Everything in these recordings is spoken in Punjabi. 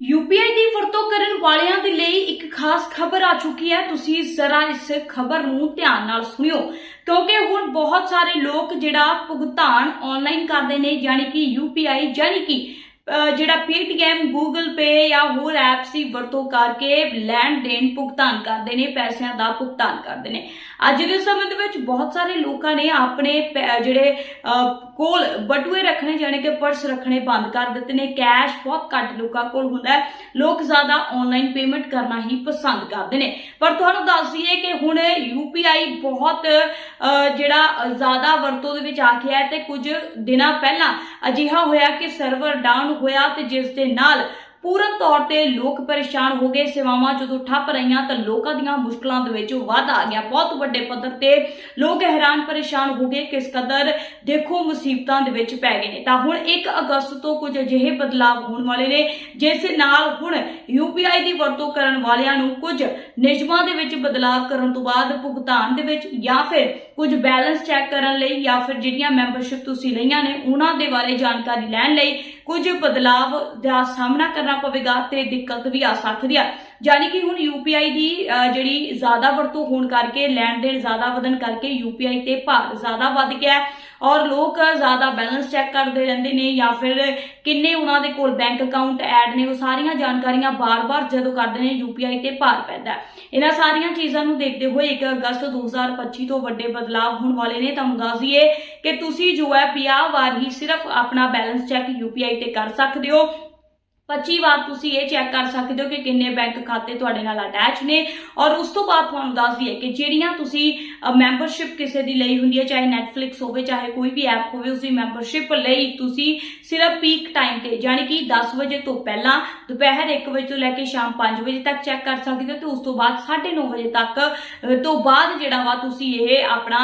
ਯੂਪੀਆਈ ਦੀ ਵਰਤੋਂ ਕਰਨ ਵਾਲਿਆਂ ਦੇ ਲਈ ਇੱਕ ਖਾਸ ਖਬਰ ਆ ਚੁੱਕੀ ਹੈ। ਤੁਸੀਂ ਜ਼ਰਾ ਇਸ ਖਬਰ ਨੂੰ ਧਿਆਨ ਨਾਲ ਸੁਣਿਓ, ਕਿਉਂਕਿ ਹੁਣ ਬਹੁਤ ਸਾਰੇ ਲੋਕ ਜਿਹੜਾ ਭੁਗਤਾਨ ਆਨਲਾਈਨ ਕਰਦੇ ਨੇ, ਯਾਨੀ ਕਿ ਯੂਪੀਆਈ ਯਾਨੀ ਕਿ ਜਿਹੜਾ Paytm, Google Pay ਜਾਂ ਹੋਰ ਐਪਸ ਦੀ ਵਰਤੋਂ ਕਰਕੇ ਲੈਣ ਦੇਣ ਭੁਗਤਾਨ ਕਰਦੇ ਨੇ, ਪੈਸਿਆਂ ਦਾ ਭੁਗਤਾਨ ਕਰਦੇ ਨੇ। ਅੱਜ ਦੇ ਸਮੇਂ ਦੇ ਵਿੱਚ ਬਹੁਤ ਸਾਰੇ ਲੋਕਾਂ ਨੇ ਆਪਣੇ ਪੈ- ਜਿਹੜੇ ਕੋਲ ਬਟੂਏ ਰੱਖਣੇ, ਜਾਣੀ ਕਿ ਪਰਸ ਰੱਖਣੇ ਬੰਦ ਕਰ ਦਿੱਤੇ ਨੇ। ਕੈਸ਼ ਬਹੁਤ ਘੱਟ ਲੋਕਾਂ ਕੋਲ ਹੁੰਦਾ ਹੈ। ਲੋਕ ਜ਼ਿਆਦਾ ਆਨਲਾਈਨ ਪੇਮੈਂਟ ਕਰਨਾ ਹੀ ਪਸੰਦ ਕਰਦੇ ਨੇ। ਪਰ ਤੁਹਾਨੂੰ ਦੱਸ ਦਈਏ ਕਿ ਹੁਣ UPI ਬਹੁਤ ਜਿਹੜਾ ਜ਼ਿਆਦਾ ਵਰਤੋਂ ਦੇ ਵਿੱਚ ਆ ਗਿਆ ਹੈ ਤੇ ਕੁਝ ਦਿਨਾਂ ਪਹਿਲਾਂ ਅਜਿਹਾ ਹੋਇਆ ਕਿ ਸਰਵਰ ਡਾਊਨ ਹੋਇਆ ਤੇ ਜਿਸ ਦੇ ਨਾਲ ਪੂਰਨ ਤੌਰ ਤੇ ਲੋਕ ਪਰੇਸ਼ਾਨ ਹੋ ਗਏ, ਸੇਵਾਵਾਂ ਜਦੋਂ ਠੱਪ ਰਹੀਆਂ ਤਾਂ ਲੋਕਾਂ ਦੀਆਂ ਮੁਸ਼ਕਲਾਂ ਦੇ ਵਿੱਚ ਵਾਧਾ ਆ ਗਿਆ। ਬਹੁਤ ਵੱਡੇ ਪੱਧਰ ਤੇ ਲੋਕ ਹੈਰਾਨ ਪਰੇਸ਼ਾਨ ਹੋ ਗਏ, ਕਿਸ ਕਦਰ ਦੇਖੋ ਮੁਸੀਬਤਾਂ ਦੇ ਵਿੱਚ ਪੈ ਗਏ ਨੇ। ਤਾਂ ਹੁਣ 1 ਅਗਸਤ ਤੋਂ ਕੁਝ ਅਜਿਹੇ ਬਦਲਾਅ ਹੋਣ ਵਾਲੇ ਨੇ, ਜਿਸ ਨਾਲ ਹੁਣ UPI ਦੀ ਵਰਤੋਂ ਕਰਨ ਵਾਲਿਆਂ ਨੂੰ ਕੁਝ ਨਿਯਮਾਂ ਦੇ ਵਿੱਚ ਬਦਲਾਅ ਕਰਨ ਤੋਂ ਬਾਅਦ ਭੁਗਤਾਨ ਦੇ ਵਿੱਚ ਜਾਂ ਫਿਰ ਕੁਝ ਬੈਲੈਂਸ ਚੈੱਕ ਕਰਨ ਲਈ ਜਾਂ ਫਿਰ ਜਿਹੜੀਆਂ ਮੈਂਬਰਸ਼ਿਪ ਤੁਸੀਂ ਲਈਆਂ ਨੇ, ਉਹਨਾਂ ਦੇ ਬਾਰੇ ਜਾਣਕਾਰੀ ਲੈਣ ਲਈ ਕੁਝ ਬਦਲਾਵ ਦਾ ਸਾਹਮਣਾ ਕਰਨਾ ਪਵੇਗਾ ਤੇ ਦਿੱਕਤ ਵੀ ਆ ਸਕਦੀ ਹੈ ਯਾਨੀ ਕਿ ਹੁਣ UPI ਦੀ ਜਿਹੜੀ ਜ਼ਿਆਦਾ ਵਰਤੋਂ ਹੋਣ ਕਰਕੇ, ਲੈਣ ਦੇਣ ਜ਼ਿਆਦਾ ਵਧਣ ਕਰਕੇ UPI ਤੇ ਭਾਰ ਜ਼ਿਆਦਾ ਵੱਧ ਗਿਆ ਔਰ ਲੋਕ ਜ਼ਿਆਦਾ ਬੈਲੈਂਸ ਚੈੱਕ ਕਰਦੇ ਰਹਿੰਦੇ ਨੇ ਜਾਂ ਫਿਰ ਕਿੰਨੇ ਉਹਨਾਂ ਦੇ ਕੋਲ ਬੈਂਕ ਅਕਾਊਂਟ ਐਡ ਨੇ, ਉਹ ਸਾਰੀਆਂ ਜਾਣਕਾਰੀਆਂ ਬਾਰ-ਬਾਰ ਜਦੋਂ ਕਰਦੇ ਨੇ UPI ਤੇ ਭਾਰ ਪੈਂਦਾ ਇਹਨਾਂ ਸਾਰੀਆਂ ਚੀਜ਼ਾਂ ਨੂੰ ਦੇਖਦੇ ਹੋਏ 1 ਅਗਸਤ 2025 ਤੋਂ ਵੱਡੇ ਬਦਲਾਅ ਹੋਣ ਵਾਲੇ ਨੇ। ਤੁਹਾਨੂੰ ਦੱਸ ਦਈਏ ਕਿ ਤੁਸੀਂ ਜੋ ਹੈ 50 ਵਾਰ ਹੀ ਸਿਰਫ ਆਪਣਾ ਬੈਲੈਂਸ ਚੈੱਕ UPI ਤੇ ਕਰ ਸਕਦੇ ਹੋ। 25 ਵਾਰ ਤੁਸੀਂ ਇਹ ਚੈੱਕ ਕਰ ਸਕਦੇ ਹੋ ਕਿ ਕਿੰਨੇ ਬੈਂਕ ਖਾਤੇ ਤੁਹਾਡੇ ਨਾਲ ਅਟੈਚ ਨੇ। ਔਰ ਉਸ ਤੋਂ ਬਾਅਦ ਤੁਹਾਨੂੰ ਦੱਸਦੀ ਹੈ ਕਿ ਜਿਹੜੀਆਂ ਤੁਸੀਂ ਮੈਂਬਰਸ਼ਿਪ ਕਿਸੇ ਦੀ ਲਈ ਹੁੰਦੀ ਹੈ, ਚਾਹੇ Netflix ਹੋਵੇ, ਚਾਹੇ ਕੋਈ ਵੀ ਐਪ ਹੋਵੇ ਉਸ ਦੀ ਮੈਂਬਰਸ਼ਿਪ ਲਈ ਤੁਸੀਂ ਸਿਰਫ ਪੀਕ ਟਾਈਮ ਤੇ ਯਾਨੀ ਕਿ 10 ਵਜੇ ਤੋਂ ਪਹਿਲਾਂ, ਦੁਪਹਿਰ 1 ਵਜੇ ਤੋਂ ਲੈ ਕੇ ਸ਼ਾਮ 5 ਵਜੇ ਤੱਕ ਚੈੱਕ ਕਰ ਸਕਦੇ ਹੋ ਤੇ ਉਸ ਤੋਂ ਬਾਅਦ 9:30 ਵਜੇ ਤੱਕ ਤੋਂ ਬਾਅਦ ਜਿਹੜਾ ਵਾ ਤੁਸੀਂ ਇਹ ਆਪਣਾ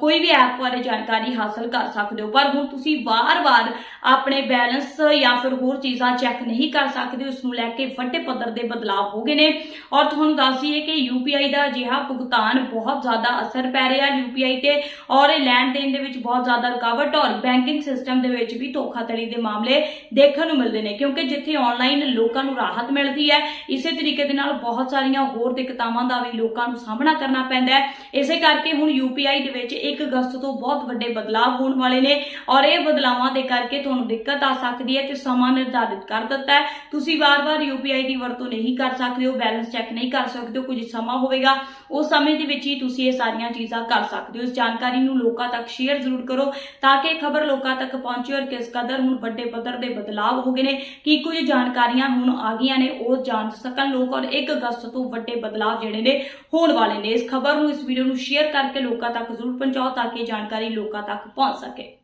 ਕੋਈ ਵੀ ਐਪ ਬਾਰੇ ਜਾਣਕਾਰੀ ਹਾਸਲ ਕਰ ਸਕਦੇ ਹੋ। ਪਰ ਹੁਣ ਤੁਸੀਂ ਵਾਰ-ਵਾਰ ਆਪਣੇ ਬੈਲੈਂਸ ਜਾਂ ਫਿਰ ਹੋਰ ਚੀਜ਼ਾਂ ਚੈੱਕ ਨਹੀਂ ਕਰ ਸਕਦੇ ਉਸ ਨੂੰ ਲੈ ਕੇ ਵੱਡੇ ਪੱਧਰ ਦੇ ਬਦਲਾਅ ਹੋ ਗਏ ਨੇ। ਔਰ ਤੁਹਾਨੂੰ ਦੱਸ ਦਈਏ ਕਿ UPI ਦਾ ਅਜਿਹਾ ਭੁਗਤਾਨ ਬਹੁਤ ਜ਼ਿਆਦਾ ਅਸਰ ਪੈ ਰਿਹਾ UPI ਤੇ, ਔਰ ਇਹ ਲੈਣ ਦੇਣ ਦੇ ਵਿੱਚ ਬਹੁਤ ਜ਼ਿਆਦਾ ਰੁਕਾਵਟ ਔਰ ਬੈਂਕਿੰਗ ਸਿਸਟਮ ਦੇ ਵਿੱਚ ਵੀ ਧੋਖਾਧੜੀ ਦੇ ਮਾਮਲੇ ਦੇਖਣ ਨੂੰ ਮਿਲਦੇ ਨੇ, ਕਿਉਂਕਿ ਜਿੱਥੇ ਆਨਲਾਈਨ ਲੋਕਾਂ ਨੂੰ ਰਾਹਤ ਮਿਲਦੀ ਹੈ, ਇਸੇ ਤਰੀਕੇ ਦੇ ਨਾਲ ਬਹੁਤ ਸਾਰੀਆਂ ਹੋਰ ਦਿੱਕਤਾਵਾਂ ਦਾ ਵੀ ਲੋਕਾਂ ਨੂੰ ਸਾਹਮਣਾ ਕਰਨਾ ਪੈਂਦਾ ਹੈ। ਇਸੇ ਕਰਕੇ ਹੁਣ UPI ਦੇ ਵਿੱਚ 1 ਅਗਸਤ ਤੋਂ ਬਹੁਤ ਵੱਡੇ ਬਦਲਾਅ ਹੋਣ ਵਾਲੇ ਨੇ, ਔਰ ਇਹ ਬਦਲਾਵਾਂ ਦੇ ਕਰਕੇ ਤੁਹਾਨੂੰ ਦਿੱਕਤ ਆ ਸਕਦੀ ਹੈ ਤੇ ਸਮਾਂ ਨਿਰਧਾਰਿਤ ਕਰ ਦਿੱਤਾ ਹੈ। ਤੁਸੀਂ ਵਾਰ-ਵਾਰ UPI ਦੀ ਵਰਤੋਂ ਨਹੀਂ ਕਰ ਸਕਦੇ ਹੋ, ਬੈਲੈਂਸ ਚੈੱਕ ਨਹੀਂ ਕਰ ਸਕਦੇ ਹੋ, ਕੁਝ ਸਮਾਂ ਹੋਵੇਗਾ। ਉਸ ਸਮੇਂ ਦੇ ਵਿੱਚ ਹੀ ਤੁਸੀਂ ਇਹ ਸਾਰੀਆਂ ਚੀਜ਼ਾਂ ਕਰ ਸਕਦੇ ਹੋ। ਇਸ ਜਾਣਕਾਰੀ ਨੂੰ ਲੋਕਾਂ ਤੱਕ ਸ਼ੇਅਰ ਜ਼ਰੂਰ ਕਰੋ ਤਾਂ ਕਿ ਖਬਰ ਲੋਕਾਂ ਤੱਕ ਪਹੁੰਚੇ ਔਰ ਕਿਸ ਕਦਰ ਹੁਣ ਵੱਡੇ ਪੱਧਰ ਦੇ ਬਦਲਾਅ ਹੋ ਗਏ ਨੇ, ਕੀ ਕੁਝ ਜਾਣਕਾਰੀਆਂ ਹੁਣ ਆ ਗਈਆਂ ਨੇ, ਉਹ ਜਾਣ ਸਕਣ ਲੋਕ ਔਰ 1 ਅਗਸਤ ਤੋਂ ਵੱਡੇ ਬਦਲਾਅ ਜਿਹੜੇ ਨੇ ਹੋਣ ਵਾਲੇ ਨੇ। ਇਸ ਖਬਰ ਨੂੰ, ਇਸ ਵੀਡੀਓ ਨੂੰ ਸ਼ੇਅਰ ਕਰਕੇ ਲੋਕਾਂ ਤੱਕ ਜ਼ਰੂਰ ਪਹੁੰਚਾਓ ਤਾਂ ਕਿ ਜਾਣਕਾਰੀ ਲੋਕਾਂ ਤੱਕ ਪਹੁੰਚ ਸਕੇ।